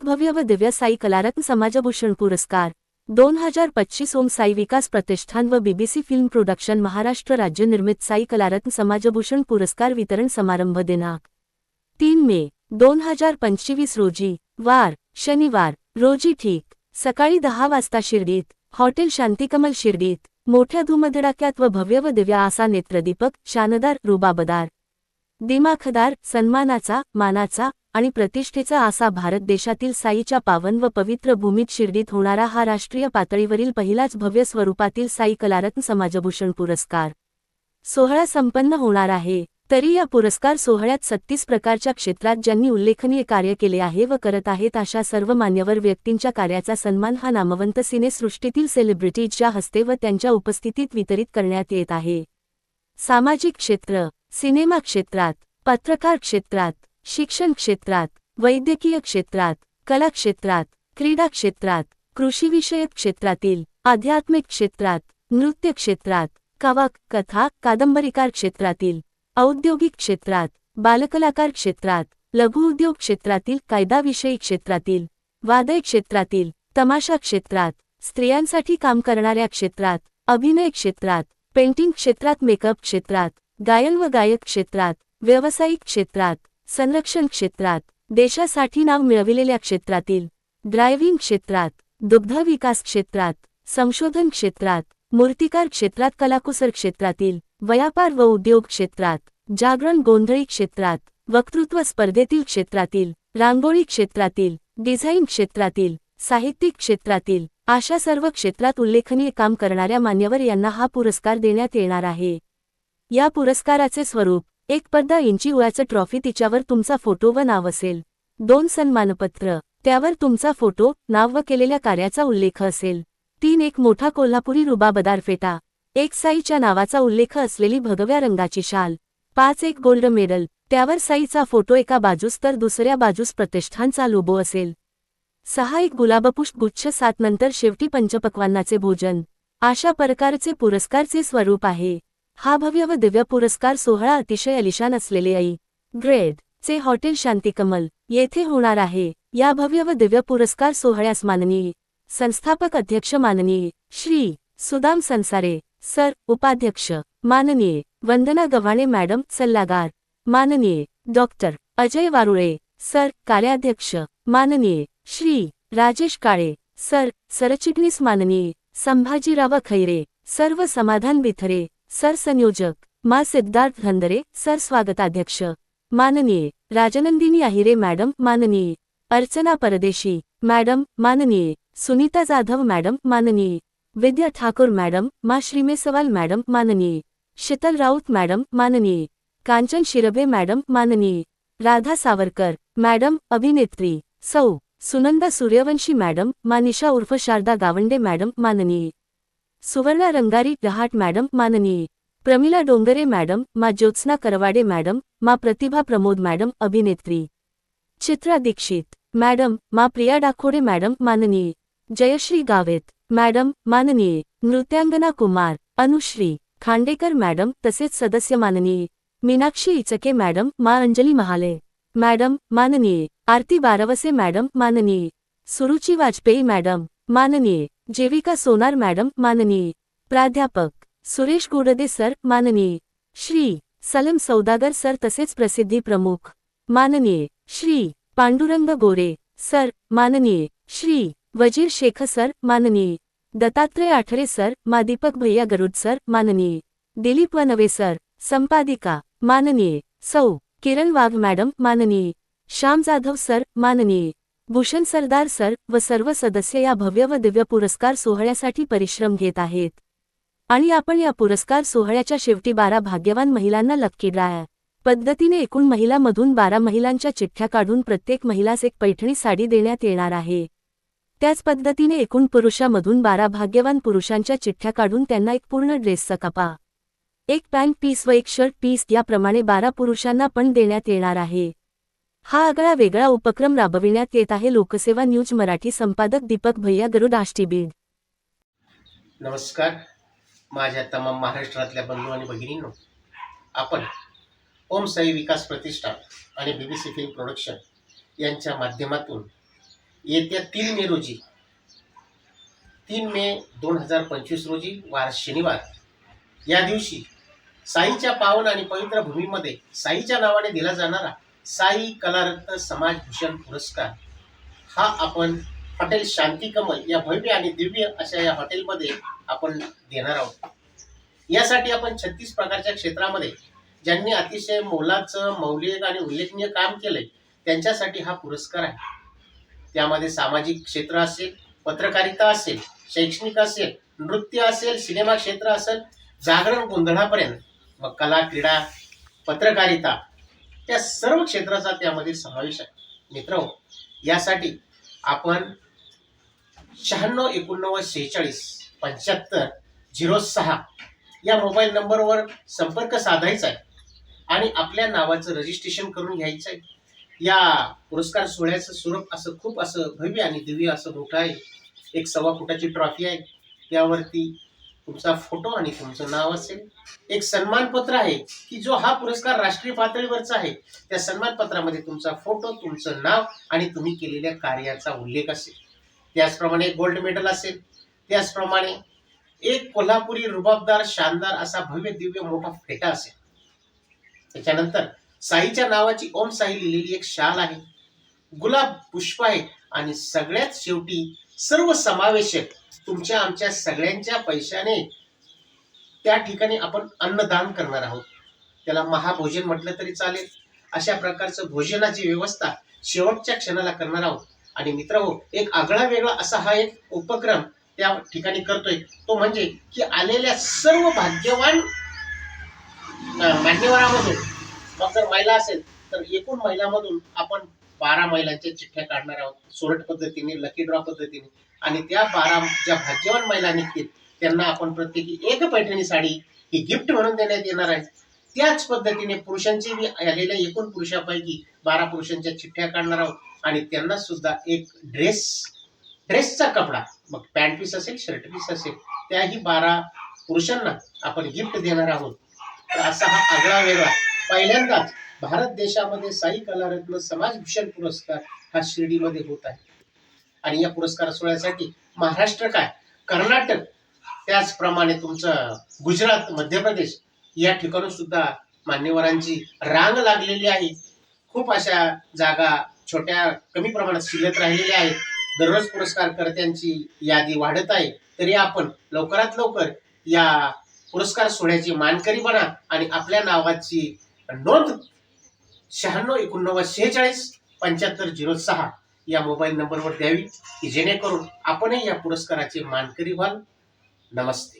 एक भव्य व दिव्य साई कलारत्न समाजभूषण पुरस्कार. दोन हज़ार पच्चीस ओम साई विकास प्रतिष्ठान व बीबीसी फ़िल्म प्रोडक्शन महाराष्ट्र राज्य निर्मित साई कलारत्न समाजभूषण पुरस्कार वितरण समारंभ दिनांक तीन मे, दोन हज़ार पंचवीस रोजी, वार, शनिवार, रोजी ठीक, सकाळी दहा वाजता शिर्डीत, हॉटेल शांतिकमल शिर्डीत, मोठ्या धुमधडाक्यात व भव्य व दिव्य आसा नेत्रदीपक, शानदार, रुबाबदार. दिमाखदार सन्मानाचा मानाचा आणि प्रतिष्ठेचा असा भारत देशातील साईच्या पावन व पवित्र भूमीत शिर्डीत होणारा हा राष्ट्रीय पातळीवरील पहिलाच भव्य स्वरूपातील साई कलारत्न समाजभूषण पुरस्कार. सोहळा संपन्न होणार आहे. तरी या पुरस्कार सोहळ्यात सत्तीस प्रकारच्या क्षेत्रात ज्यांनी उल्लेखनीय कार्य केले आहे व करत आहेत अशा सर्व मान्यवर व्यक्तींच्या कार्याचा सन्मान हा नामवंत सिनेसृष्टीतील सेलिब्रिटीजच्या हस्ते व त्यांच्या उपस्थितीत वितरित करण्यात येत आहे. सामाजिक क्षेत्र सिनेमा क्षेत्रात पत्रकार क्षेत्रात शिक्षण क्षेत्रात वैद्यकीय क्षेत्रात कला क्षेत्रात क्रीडा क्षेत्रात कृषीविषयक क्षेत्रातील आध्यात्मिक क्षेत्रात नृत्य क्षेत्रात कवक कथा कादंबरीकार क्षेत्रातील औद्योगिक क्षेत्रात बालकलाकार क्षेत्रात लघुउद्योग क्षेत्रातील कायदाविषयी क्षेत्रातील वादय क्षेत्रातील तमाशा क्षेत्रात स्त्रियांसाठी काम करणाऱ्या क्षेत्रात अभिनय क्षेत्रात पेंटिंग क्षेत्रात मेकअप क्षेत्रात गायन व गायक क्षेत्रात व्यावसायिक क्षेत्रात संरक्षण क्षेत्रात देशासाठी नाव मिळविलेल्या क्षेत्रातील ड्रायव्हिंग क्षेत्रात दुग्ध विकास क्षेत्रात संशोधन क्षेत्रात मूर्तिकार क्षेत्रात कलाकुसर क्षेत्रातील व्यापार व उद्योग क्षेत्रात जागरण गोंधळी क्षेत्रात वक्तृत्व स्पर्धेतील क्षेत्रातील रांगोळी क्षेत्रातील डिझाईन क्षेत्रातील साहित्यिक क्षेत्रातील अशा सर्व क्षेत्रात उल्लेखनीय काम करणाऱ्या मान्यवर यांना हा पुरस्कार देण्यात येणार आहे. या पुरस्काराचे स्वरूप एक पडदा इंची उळाचं ट्रॉफी तिच्यावर तुमचा फोटो व नाव असेल. दोन सन्मानपत्र त्यावर तुमचा फोटो नाव व केलेल्या कार्याचा उल्लेख असेल. तीन एक मोठा कोल्हापुरी रुबाबदार फेटा एक साईच्या नावाचा उल्लेख असलेली भगव्या रंगाची शाल पाच एक गोल्ड मेडल त्यावर साईचा फोटो एका बाजूस तर दुसऱ्या बाजूस प्रतिष्ठानचा लोबो असेल. सहा एक गुलाबपुष्प गुच्छ सात नंतर शेवटी पंचपक्वांनाचे भोजन अशा प्रकारचे पुरस्कारचे स्वरूप आहे. हा भव्य व दिव्य पुरस्कार सोहळा अतिशय अलिशान असलेले आई. ग्रेड. चे हॉटेल शांतिकमल. येथे होणार आहे. या भव्य व दिव्य पुरस्कार सोहळ्यास माननीय संस्थापक अध्यक्ष माननीय श्री सुदाम संसारे सर उपाध्यक्ष माननीय वंदना गव्हाणे मॅडम सल्लागार माननीय डॉक्टर अजय वारुळे सर कार्याध्यक्ष माननीय श्री राजेश काळे सर सरचिटणीस माननीय संभाजीराव खैरे सर्व समाधान बिथरे सर संयोजक मा सिद्धार्थ हंदरे सर स्वागताध्यक्ष माननीय राजनंदिनी अहिरे मॅडम माननीय अर्चना परदेशी मॅडम माननीय सुनीता जाधव मॅडम माननीय विद्या ठाकूर मॅडम मा श्रीमेसवाल मॅडम माननीय शीतल राऊत मॅडम माननीय कांचन शिरभे मॅडम माननीय राधा सावरकर मॅडम अभिनेत्री सौ सुनंदा सूर्यवंशी मॅडम मानिषा उर्फ शारदा गावंडे मॅडम माननीय सुवर्णा रंगारी रहाट मॅडम माननीय प्रमिला डोंगरे मॅडम मा ज्योत्स्ना करवाडे मॅडम मा प्रतिभा प्रमोद मॅडम अभिनेत्री. चित्रा दीक्षित. मॅडम मा प्रिया डाखोडे मॅडम माननीय जयश्री गावेत. मॅडम माननीय नृत्यांगना कुमार. अनुश्री. खांडेकर मॅडम तसेच सदस्य माननीय मीनाक्षी इचके मॅडम मा अंजली महाले. मॅडम माननीय आरती बारवसे मॅडम माननीय सुरुची वाजपेयी मॅडम. माननीय जेविका सोनार मॅडम माननीय प्राध्यापक सुरेश गुडदे सर माननीय श्री सलम सौदागर सर तसेच प्रसिद्धी प्रमुख माननीय श्री पांडुरंग गोरे सर माननीय श्री वजीर शेख सर माननीय दत्तात्रय आठरे सर मा दीपक भैया गरुड सर माननीय दिलीप वनवे सर संपादिका माननीय सौ किरण वाघ मॅडम माननीय श्याम जाधव सर माननीय भूषण सरदार सर व सर्व सदस्य या भव्य व दिव्य पुरस्कार सोहळ्यासाठी परिश्रम घेत आहेत. आणि आपण या पुरस्कार सोहळ्याच्या शेवटी बारा भाग्यवान महिलांना लक्की पद्धतीने एकूण महिलामधून बारा महिलांच्या चिठ्ठ्या काढून प्रत्येक महिलास एक पैठणी साडी देण्यात येणार आहे. त्याच पद्धतीने एकूण पुरुषामधून बारा भाग्यवान पुरुषांच्या चिठ्ठ्या काढून त्यांना एक पूर्ण ड्रेसचा कपा एक पॅन्ट पीस व एक शर्ट पीस याप्रमाणे बारा पुरुषांना पण देण्यात येणार आहे. हा आगळा वेगळा उपक्रम राबविण्यात येत आहे लोकसेवा न्यूज मराठी संपादक दीपक भैया गरुड आष्टीबीड. नमस्कार. माझ्या तमाम महाराष्ट्रातल्या बंधू आणि भगिनींनो आपण ओम साई विकास प्रतिष्ठान आणि B B C film production यांच्या माध्यमातून येत्या तीन मे रोजी तीन मे दोन हजार पंचवीस रोजी वार शनिवार या दिवशी साईच्या पावन आणि पवित्र भूमीमध्ये साईच्या नावाने दिला जाणारा साई कलारत्न समाज भूषण पुरस्कार. हा आपण हॉटेल शांती कमल या भव्य आणि दिव्य अशा या हॉटेलमध्ये आपण देणार आहोत. यासाठी आपण छत्तीस प्रकारच्या क्षेत्रामध्ये ज्यांनी अतिशय मोलाचं मौलिक आणि उल्लेखनीय काम केलंय त्यांच्यासाठी हा पुरस्कार आहे. त्यामध्ये सामाजिक क्षेत्र असेल पत्रकारिता असेल शैक्षणिक असेल नृत्य असेल सिनेमा क्षेत्र असेल जागरण गोंधळापर्यंत मग कला क्रीडा पत्रकारिता त्या सर्व क्षेत्राचा त्यामध्ये समावेश आहे. मित्र यासाठी आपण शहाण्णव एकोणनव्वद शेहेचाळीस पंच्याहत्तर झिरो सहा या मोबाईल नंबरवर संपर्क साधायचा आहे आणि आपल्या नावाचं रजिस्ट्रेशन करून घ्यायचं आहे. या पुरस्कार सोहळ्याचं स्वरूप असं खूप असं भव्य आणि दिव्य असं मोठं आहे. एक सव्वा फुटाची ट्रॉफी आहे. त्यावरती तुमचा फोटो आणि तुमचं नाव असेल. एक सन्मानपत्र आहे की जो हा पुरस्कार राष्ट्रीय पातळीवरचा आहे. त्या सन्मानपत्रामध्ये तुमचा फोटो तुमचं नाव आणि तुम्ही केलेल्या कार्याचा उल्लेख असेल. त्याचप्रमाणे गोल्ड मेडल असेल. त्याचप्रमाणे एक कोल्हापुरी रुबाबदार शानदार असा भव्य दिव्य मोठा फेटा असेल. त्याच्यानंतर साईच्या नावाची ओम साई लिहिलेली एक शाल आहे. गुलाब पुष्प आहे आणि सगळ्यात शेवटी सर्व समावेशक तुमच्या आमच्या सगळ्यांच्या पैशाने त्या ठिकाणी आपण अन्नदान करणार आहोत. त्याला महाभोजन म्हटलं तरी चालेल. अशा प्रकारचं भोजनाची व्यवस्था शेवटच्या क्षणाला करणार आहोत. आणि मित्र हो एक आगळा वेगळा असा हा एक उपक्रम त्या ठिकाणी करतोय. तो म्हणजे की आलेल्या सर्व भाग्यवान मान्यवरामधून मग जर महिला असेल तर एकूण महिलामधून आपण बारा महिलांच्या चिठ्ठ्या काढणार आहोत. सोरट पद्धतीने लकी ड्रॉ पद्धतीने. आणि त्या बारा ज्या भाग्यवान महिला निघतील त्यांना आपण प्रत्येकी एक पैठणी साडी ही गिफ्ट म्हणून देण्यात येणार आहे. त्याच पद्धतीने पुरुषांची मी आलेल्या एकूण पुरुषापैकी बारा पुरुषांच्या चिठ्ठ्या काढणार आहोत. आणि त्यांना सुद्धा एक ड्रेस ड्रेसचा कपडा मग पॅन्ट पीस असेल शर्ट पीस असेल त्याही बारा पुरुषांना आपण गिफ्ट देणार आहोत. तर असा हा आगळा वेगळा. पहिल्यांदाच भारत देशामध्ये साई कलारत्न समाजभूषण पुरस्कार हा शिर्डीमध्ये होत आहे. आणि या पुरस्कार सोहळ्यासाठी महाराष्ट्र काय? कर्नाटक. त्याचप्रमाणे तुमचं गुजरात मध्य प्रदेश या ठिकाणी सुद्धा मान्यवरांची रांग लागलेली आहे. खूप अशा जागा छोट्या कमी प्रमाणात शिल्लक राहिलेल्या आहेत. दररोज पुरस्कारकर्त्यांची यादी वाढत आहे. तरी आपण लवकरात लवकर या पुरस्कार सोहळ्याची मानकरी बना आणि आपल्या नावाची नोंद शहाण्णव एकोणनव्वद शेहेचाळीस पंच्याहत्तर झिरो सहा या मोबाईल नंबरवर द्यावी की जेणेकरून आपणही या पुरस्काराचे मानकरी व्हाल. नमस्ते.